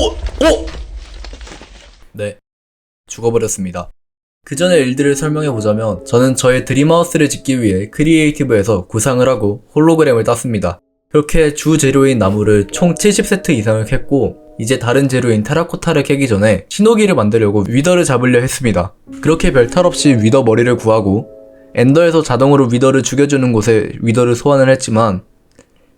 오! 네. 죽어버렸습니다. 그 전의 일들을 설명해 보자면 저는 저의 드림하우스를 짓기 위해 크리에이티브에서 구상을 하고 홀로그램을 땄습니다. 그렇게 주 재료인 나무를 총 70세트 이상을 캤고 이제 다른 재료인 테라코타를 캐기 전에 신호기를 만들려고 위더를 잡으려 했습니다. 그렇게 별 탈 없이 위더 머리를 구하고 엔더에서 자동으로 위더를 죽여주는 곳에 위더를 소환을 했지만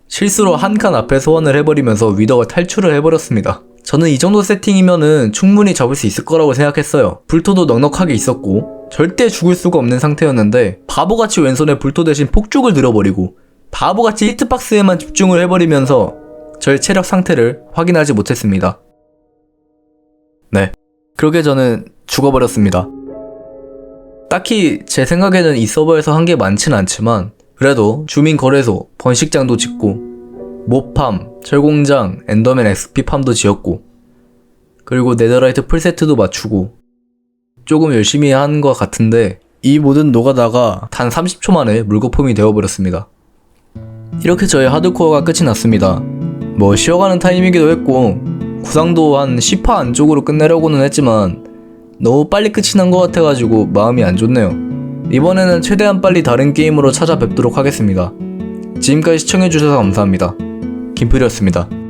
실수로 한 칸 앞에 소환을 해버리면서 위더가 탈출을 해버렸습니다. 저는 이 정도 세팅이면은 충분히 잡을 수 있을 거라고 생각했어요. 불토도 넉넉하게 있었고 절대 죽을 수가 없는 상태였는데 바보같이 왼손에 불토 대신 폭죽을 들어버리고 바보같이 히트박스에만 집중을 해버리면서 저의 체력 상태를 확인하지 못했습니다. 네. 그렇게 저는 죽어버렸습니다. 딱히 제 생각에는 이 서버에서 한 게 많진 않지만 그래도 주민 거래소, 번식장도 짓고 모팜, 철공장, 엔더맨 XP팜도 지었고 그리고 네더라이트 풀세트도 맞추고 조금 열심히 한 것 같은데 이 모든 노가다가 단 30초 만에 물거품이 되어버렸습니다. 이렇게 저의 하드코어가 끝이 났습니다. 뭐 쉬어가는 타임이기도 했고 구상도 한 10화 안쪽으로 끝내려고는 했지만 너무 빨리 끝이 난 것 같아가지고 마음이 안 좋네요. 이번에는 최대한 빨리 다른 게임으로 찾아뵙도록 하겠습니다. 지금까지 시청해주셔서 감사합니다. 김플이었습니다.